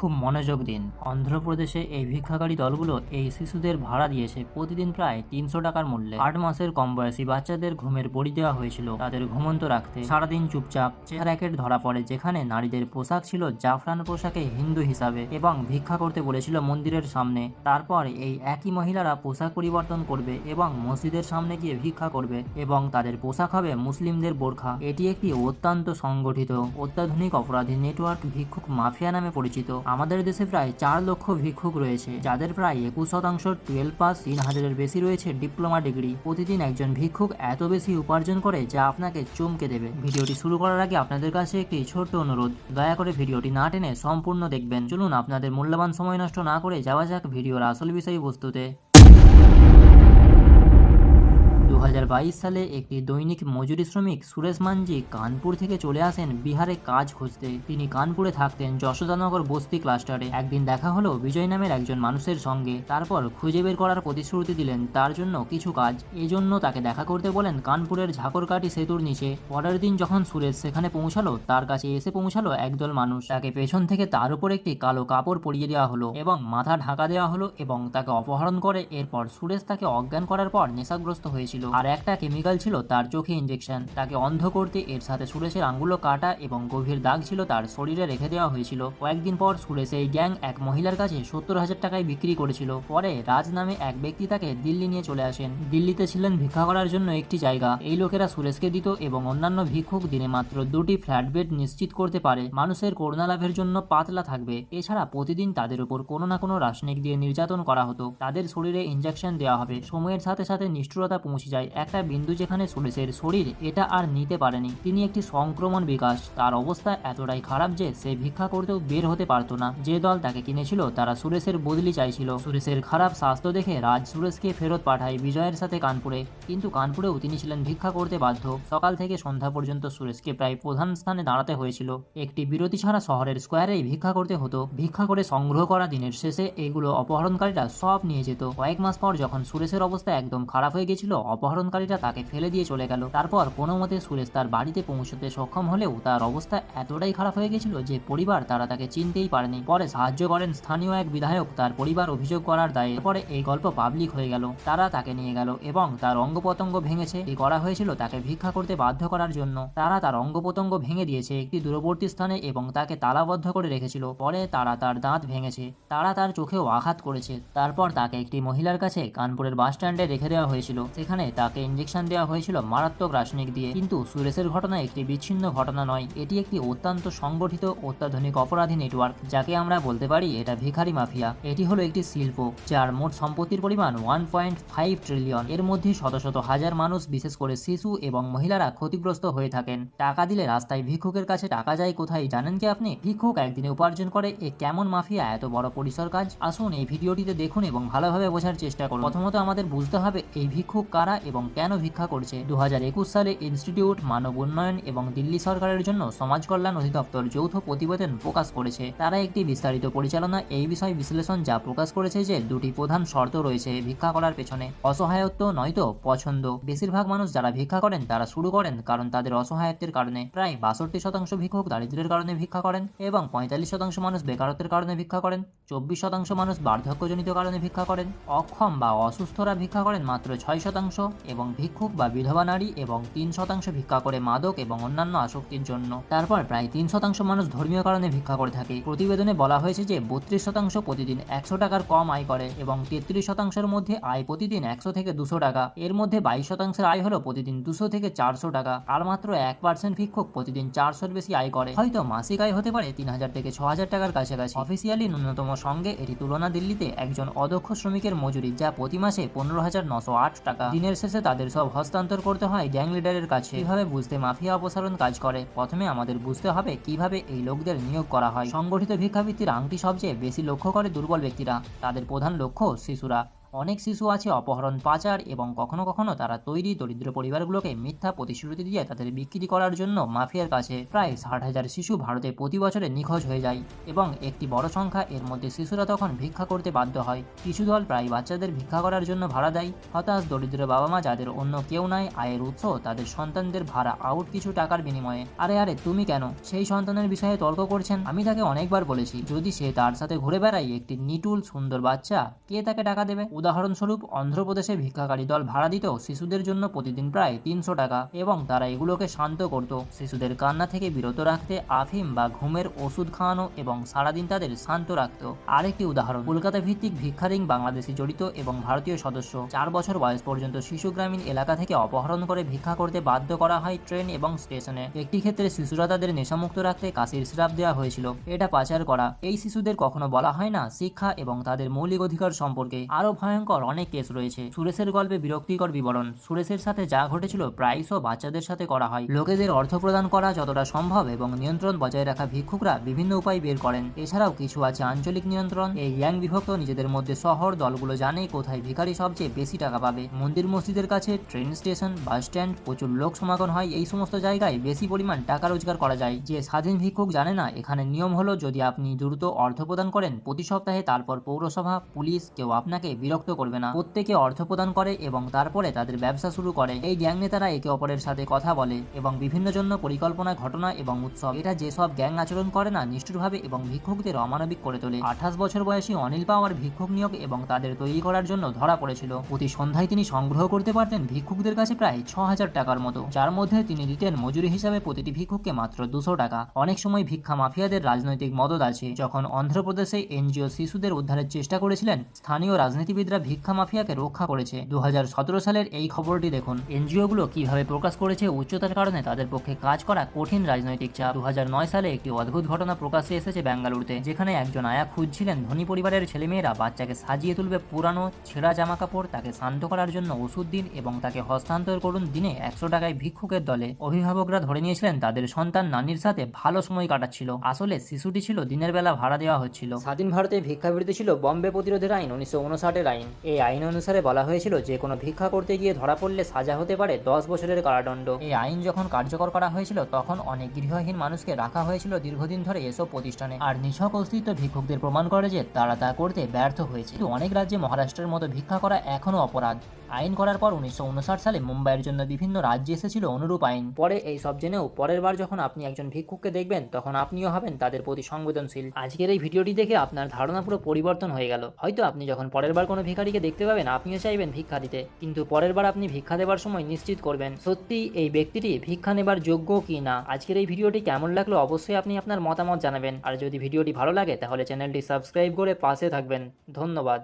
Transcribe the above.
খুব মনোযোগ দিন। অন্ধ্রপ্রদেশে এই ভিক্ষাকারী দলগুলো এই শিশুদের ভাড়া দিয়েছে প্রতিদিন প্রায় তিনশো টাকার মূল্যে। আট মাসের কম বয়সী বাচ্চাদের ঘুমের বড়ি দেওয়া হয়েছিল তাদের ঘুমন্ত রাখতে। সারাদিন চুপচাপ চেহারা র্যাকেট ধরা পড়ে, যেখানে নারীদের পোশাক ছিল জাফরান পোশাকে হিন্দু হিসাবে এবং ভিক্ষা করতে বলেছিল মন্দিরের সামনে। তারপর এই একই মহিলারা পোশাক পরিবর্তন করবে এবং মসজিদের সামনে গিয়ে ভিক্ষা করবে এবং তাদের পোশাক হবে মুসলিমদের বোরখা। এটি একটি অত্যন্ত সংগঠিত, অত্যাধুনিক অপরাধী নেটওয়ার্ক ভিক্ষুক মাফিয়া নামে পরিচিত। আমাদের দেশে প্রায় চার লক্ষ ভিক্ষুক রয়েছে, যাদের প্রায় একুশ শতাংশ টুয়েলভ পাস তিন হাজারের বেশি রয়েছে ডিপ্লোমা ডিগ্রি। প্রতিদিন একজন ভিক্ষুক এত বেশি উপার্জন করে যা আপনাকে চমকে দেবে। ভিডিওটি শুরু করার আগে আপনাদের কাছে একটি ছোট্ট অনুরোধ। দয়া করে ভিডিওটি না টেনে সম্পূর্ণ দেখবেন। চলুন আপনাদের মূল্যবান সময় নষ্ট না করে যাওয়া যাক ভিডিওর আসল বিষয়বস্তুতে। সালে একটি দৈনিক মজুরি শ্রমিক সুরেশ মানজি কানপুর থেকে চলে আসেন বিহারে কাজ খুঁজতে। তিনি কানপুরে থাকতেন যশোদানগর বস্তি ক্লাস্টারে। একদিন দেখা হলো বিজয় নামের একজন মানুষের সঙ্গে। তারপর খুঁজে বের করার প্রতিশ্রুতি দিলেন, তার জন্য কিছু কাজ। এজন্য তাকে দেখা করতে বলেন কানপুরের ঝাকরকাটি সেতুর নিচে। পরের দিন যখন সুরেশ সেখানে পৌঁছালো, তার কাছে এসে পৌঁছালো একদল মানুষ। তাকে পেছন থেকে তার উপর একটি কালো কাপড় পরিয়ে দেওয়া হলো এবং মাথা ঢাকা দেওয়া হলো এবং তাকে অপহরণ করে। এরপর সুরেশ তাকে অজ্ঞান করার পর নেশাগ্রস্ত হয়েছিল। আর একটা কেমিক্যাল ছিল তার চোখে ইঞ্জেকশন তাকে অন্ধ করতে এর সাথে সুরেশের আঙ্গুলো কাটা এবং গভীর দাগ ছিল তার শরীরে রেখে দেওয়া হয়েছিল। কয়েকদিন পর সুরেশ এই গ্যাং এক মহিলার কাছে সত্তর হাজার টাকায় বিক্রি করেছিল। পরে রাজ নামে এক ব্যক্তি তাকে দিল্লি নিয়ে চলে আসেন। দিল্লিতে ছিলেন ভিক্ষা করার জন্য একটি জায়গা। এই লোকেরা সুরেশকে দিত এবং অন্যান্য ভিক্ষুক দিনে মাত্র দুটি ফ্ল্যাট বেড নিশ্চিত করতে পারে। মানুষের করোনা লাভের জন্য পাতলা থাকবে। এছাড়া প্রতিদিন তাদের উপর কোনো না কোনো রাসায়নিক দিয়ে নির্যাতন করা হতো। তাদের শরীরে ইঞ্জেকশন দেওয়া হবে। সময়ের সাথে সাথে নিষ্ঠুরতা পৌঁছে যায়। একটা বিন্দু যেখানে সুরেশের শরীর, এটা আর নিতে পারেনি। তিনি একটি সংক্রমণ বিকাশ। তার অবস্থা এতটাই খারাপ যে সে ভিক্ষা করতেও বের হতে পারতো না। যে দল তাকে কিনেছিল, তারা সুরেশের বদলি চাইছিল। সুরেশের খারাপ স্বাস্থ্য দেখে রাজ সুরেশকে ফেরত পাঠায় বিজয়ের সাথে কানপুরে। কিন্তু কানপুরেও তিনি ছিলেন ভিক্ষা করতে বাধ্য। সকাল থেকে সন্ধ্যা পর্যন্ত সুরেশকে প্রায় প্রধান স্থানে দাঁড়াতে হয়েছিল। একটি বিরতি ছাড়া শহরের স্কোয়ারেই ভিক্ষা করতে হতো। ভিক্ষা করে সংগ্রহ করা দিনের শেষে এগুলো অপহরণকারীরা সব নিয়ে যেত। কয়েক মাস পর যখন সুরেশের অবস্থা একদম খারাপ হয়ে গেছিল অপহরণকারীরা তাকে ফেলে দিয়ে চলে গেল। তারপর কোনো মতে সুরেশ তার বাড়িতে পৌঁছতে সক্ষম হলেও তার অবস্থা এতটাই খারাপ হয়ে গেছিল যে পরিবার তারা তাকে চিনতেই পারেনি। পরে সাহায্য করেন স্থানীয় এক বিধায়ক। তার পরিবার অভিযোগ করার দায়ে পরে এই গল্প পাবলিক হয়ে গেল। তারা তাকে নিয়ে গেল এবং তার অঙ্গ ভেঙেছে। এই করা হয়েছিল তাকে ভিক্ষা করতে বাধ্য করার জন্য। তারা তার অঙ্গ ভেঙে দিয়েছে একটি দূরবর্তী স্থানে এবং তাকে তালাবদ্ধ করে রেখেছিল। পরে তারা তার দাঁত ভেঙেছে। তারা তার চোখেও আঘাত করেছে। তারপর তাকে একটি মহিলার কাছে কানপুরের বাস স্ট্যান্ডে রেখে দেওয়া হয়েছিল। সেখানে তাকে ইঞ্জেকশন দেওয়া হয়েছিল মারাত্মক রাসায়নিক দিয়ে। কিন্তু সুরেশের ঘটনা একটি বিচ্ছিন্ন ঘটনা নয়, এটি একটি অত্যন্ত সংগঠিত অত্যাধুনিক অপরাধী নেটওয়ার্ক যাকে আমরা বলতে পারি এটা ভিখারি মাফিয়া। এটি হলো একটি শিল্প, যার মোট সম্পত্তির পরিমাণ ওয়ান পয়েন্ট ফাইভ ট্রিলিয়ন এর মধ্যে শত শত হাজার মানুষ, বিশেষ করে শিশু এবং মহিলারা ক্ষতিগ্রস্ত হয়ে থাকেন। টাকা দিলে রাস্তায় ভিক্ষুকের কাছে টাকা যায় কোথায় জানেন কি আপনি? ভিক্ষুক একদিনে উপার্জন করে, এ কেমন মাফিয়া, এত বড় পরিসর কাজ? আসুন এই ভিডিওটিতে দেখুন এবং ভালোভাবে বোঝার চেষ্টা করুন। প্রথমত আমাদের বুঝতে হবে, এই ভিক্ষুক কারা এবং কেন ভিক্ষা করছে? দু হাজার একুশ সালে ইনস্টিটিউট মানব উন্নয়ন এবং দিল্লি সরকারের জন্য সমাজ কল্যাণ অধিদপ্তর যৌথ প্রতিবেদন প্রকাশ করেছে। তারা একটি বিস্তারিত পরিচালনা এই বিষয় বিশ্লেষণ যা প্রকাশ করেছে যে দুটি প্রধান শর্ত রয়েছে ভিক্ষা করার পেছনে। অসহায়ত্ব নয়তো পছন্দ। বেশিরভাগ মানুষ যারা ভিক্ষা করেন, তারা শুরু করেন কারণ তাদের অসহায়ত্বের কারণে। প্রায় বাষট্টি শতাংশ ভিক্ষুক দারিদ্র্যের কারণে ভিক্ষা করেন এবং পঁয়তাল্লিশ শতাংশ মানুষ বেকারত্বের কারণে ভিক্ষা করেন। চব্বিশ শতাংশ মানুষ বার্ধক্যজনিত কারণে ভিক্ষা করেন। অক্ষম বা অসুস্থরা ভিক্ষা করেন মাত্র ছয় শতাংশ। এবং ভিক্ষুক বা বিধবা নারী এবং তিন শতাংশ ভিক্ষা করে মাদক এবং অন্যান্য আসক্তির জন্য। তারপর প্রায় তিন শতাংশ মানুষ ধর্মীয় কারণে ভিক্ষা করে থাকে। প্রতিবেদনে বলা হয়েছে যে, বত্রিশ শতাংশ প্রতিদিন একশো টাকার কম আয় করে এবং তেত্রিশ শতাংশের মধ্যে আয় প্রতিদিন একশো থেকে দুশো টাকা। এর মধ্যে বাইশ শতাংশের আয় হলো প্রতিদিন দুশো থেকে চারশো টাকা। আর মাত্র এক পার্সেন্ট ভিক্ষুক প্রতিদিন চারশোর বেশি আয় করে। হয়তো মাসিক আয় হতে পারে তিন হাজার থেকে ছ হাজার টাকার কাছাকাছি। অফিসিয়ালি ন্যূনতম সঙ্গে এটি তুলনা দিল্লিতে একজন অদক্ষ শ্রমিকের মজুরি, যা প্রতি মাসে পনেরো হাজার নশো আট টাকা। দিনের শেষে তাদের সব হস্তান্তর করতে হয় গ্যাং লিডারের কাছে। কীভাবে বুঝতে মাফিয়া অপসারণ কাজ করে? প্রথমে আমাদের বুঝতে হবে কীভাবে এই লোকদের নিয়োগ করা হয়। সংগঠিত ভিক্ষাবৃত্তির আংটি সবচেয়ে বেশি লক্ষ্য করে দুর্বল ব্যক্তিরা। তাদের প্রধান লক্ষ্য শিশুরা। অনেক শিশু আছে অপহরণ পাচার এবং কখনো কখনো তারা তৈরি দরিদ্র পরিবারগুলোকে মিথ্যা প্রতিশ্রুতি দিয়ে তাদের বিক্রি করার জন্য মাফিয়ার কাছে প্রায় ষাট হাজার শিশু ভারতে প্রতি বছরে নিখোঁজ হয়ে যায় এবং একটি বড় সংখ্যা এর মধ্যে শিশুরা তখন ভিক্ষা করতে বাধ্য হয়। কিছু দল প্রায় বাচ্চাদের ভিক্ষা করার জন্য ভাড়া দেয়। হতাশ দরিদ্র বাবা মা যাদের অন্য কেউ নাই, আয়ের উৎস, তাদের সন্তানদের ভাড়া আউট কিছু টাকার বিনিময়ে। আরে আরে, তুমি কেন? সেই সন্তানের বিষয়ে তর্ক করছেন। আমি তাকে অনেকবার বলেছি, যদি সে তার সাথে ঘুরে বেড়ায় একটি নিটুল, সুন্দর বাচ্চা, কে তাকে টাকা দেবে? উদাহরণস্বরূপ অন্ধ্রপ্রদেশে ভিক্ষাকারী দল ভাড়া দিত শিশুদের জন্য প্রতিদিন প্রায় তিনশো টাকা এবং তারা এগুলোকে শান্ত করত। শিশুদের কান্না থেকে বিরত রাখতে আফিম বা ঘুমের ওষুধ খাওয়ানো এবং সারাদিন তাদের শান্ত রাখত। আরেকটি উদাহরণ কলকাতা ভিত্তিক ভিক্ষারিং বাংলাদেশি জড়িত এবং ভারতীয় সদস্য। চার বছর বয়স পর্যন্ত শিশু গ্রামীণ এলাকা থেকে অপহরণ করে ভিক্ষা করতে বাধ্য করা হয় ট্রেন এবং স্টেশনে। একটি ক্ষেত্রে শিশুরা তাদের নেশামুক্ত রাখতে কাশির সিরাপ দেওয়া হয়েছিল। এটা পাচার করা, এই শিশুদের কখনো বলা হয় না শিক্ষা এবং তাদের মৌলিক অধিকার সম্পর্কে। আরও আরও ভয়ঙ্কর অনেক কেস রয়েছে। সুরেশের গল্পে বিরক্তিকর বিবরণ। সুরেশের সাথে যা ঘটেছিল প্রায়শ বাচ্চাদের সাথে করা হয়। লোকেদের অর্থ প্রদান করা যতটা সম্ভব এবং নিয়ন্ত্রণ বজায় রাখা ভিক্ষুকরা বিভিন্ন উপায় বের করেন। এছাড়াও কিছু আছে আঞ্চলিক নিয়ন্ত্রণ। এই গ্যাং বিভক্ত নিজেদের মধ্যে শহর, দলগুলো জানে কোথায় ভিখারি সবচেয়ে বেশি টাকা পাবে। মন্দির মসজিদের কাছে ট্রেন স্টেশন, বাস স্ট্যান্ড, প্রচুর লোক সমাগম হয়। এই সমস্ত জায়গায় বেশি পরিমাণ টাকা রোজগার করা যায়। যে স্বাধীন ভিক্ষুক জানে না, এখানে নিয়ম হলো যদি আপনি দ্রুত অর্থ প্রদান করেন, প্রতি সপ্তাহে তারপর পৌরসভা, পুলিশ, কেউ আপনাকে বিরক্ত করবে না। প্রত্যেকে অর্থ প্রদান করে এবং তারপরে তাদের ব্যবসা শুরু করে। এই গ্যাং নেতারা একে অপরের সাথে কথা বলে এবং বিভিন্ন জন্য পরিকল্পনা, ঘটনা এবং উৎসব। এটা যেসব গ্যাং আচরণ করে না, নিষ্ঠুরভাবে এবং ভিক্ষুকদের অমানবিক করে তোলে। আঠাশ বছর বয়সী অনিল পাওয়ার ভিক্ষুক নিয়োগ এবং তাদের তৈরি করার জন্য ধরা পড়েছিল। প্রতি সন্ধ্যায় তিনি সংগ্রহ করতে পারতেন ভিক্ষুকদের কাছে প্রায় ছ হাজার টাকার মতো। যার মধ্যে তিনি দিতেন মজুরি হিসাবে প্রতিটি ভিক্ষুককে মাত্র দুশো টাকা। অনেক সময় ভিক্ষা মাফিয়াদের রাজনৈতিক মদত আছে। যখন অন্ধ্রপ্রদেশে এনজিও শিশুদের উদ্ধারের চেষ্টা করেছিলেন, স্থানীয় রাজনীতিবিদরা ভিক্ষা মাফিয়াকে রক্ষা করেছে। দু হাজার সতেরো সালের এই খবরটি দেখুন। এনজিওগুলো কীভাবে প্রকাশ করেছে উচ্চতার কারণে তাদের পক্ষে কাজ করা কঠিন রাজনৈতিক চাপ। দু সালে একটি অদ্ভুত ঘটনা প্রকাশ্যে এসেছে বেঙ্গালুরুতে যেখানে একজন আয়া খুঁজছিলেন ধনী পরিবারের ছেলেমেয়েরা বাচ্চাকে সাজিয়ে তুলবে পুরানো, ছেঁড়া জামা কাপড় তাকে শান্ত করার জন্য ওষুধ দিন এবং তাকে হস্তান্তর করুন দিনে একশো টাকায় ভিক্ষুকের দলে। অভিভাবকরা ধরে নিয়েছিলেন, তাদের সন্তান নানির সাথে ভালো সময় কাটাচ্ছিল। আসলে শিশুটি ছিল দিনের বেলা ভাড়া দেওয়া হচ্ছিল। স্বাধীন ভারতে ভিক্ষাবৃত্তি ছিল বম্বে প্রতিরোধের আইন, উনিশশো উনষাটের আইন। এই আইন অনুসারে বলা হয়েছিল, যে কোনো ভিক্ষা করতে গিয়ে ধরা পড়লে সাজা হতে পারে দশ বছরের কারাদণ্ড। এই আইন যখন কার্যকর করা হয়েছিল, তখন অনেক গৃহহীন মানুষকে রাখা হয়েছিল দীর্ঘদিন ধরে এসব প্রতিষ্ঠানে। আর নিছক অস্তিত্ব ভিক্ষুকদের প্রমাণ করে যে তারা তা করতে ব্যর্থ হয়েছে। কিন্তু অনেক রাজ্যে মহারাষ্ট্রের মতো ভিক্ষা করা এখনও অপরাধ। আইন করার পর উনিশশো উনষাট সালে মুম্বাইয়ের জন্য বিভিন্ন রাজ্যে এসেছিল অনুরূপ আইন। পরে এই সব জেনেও পরের বার যখন আপনি একজন ভিক্ষুককে দেখবেন, তখন আপনিও হবেন তাদের প্রতি সংবেদনশীল। আজকের এই ভিডিওটি দেখে আপনার ধারণা পুরো পরিবর্তন হয়ে গেল। হয়তো আপনি যখন পরের বার কোনো ভিখারিকে দেখতে পাবেন, আপনিও চাইবেন ভিক্ষা দিতে। কিন্তু পরের বার আপনি ভিক্ষা দেবার সময় নিশ্চিত করবেন, সত্যি এই ব্যক্তিটি ভিক্ষা নেবার যোগ্য কি না? আজকের এই ভিডিওটি কেমন লাগল অবশ্যই আপনি আপনার মতামত জানাবেন। আর যদি ভিডিওটি ভালো লাগে, তাহলে চ্যানেলটি সাবস্ক্রাইব করে পাশে থাকবেন। ধন্যবাদ।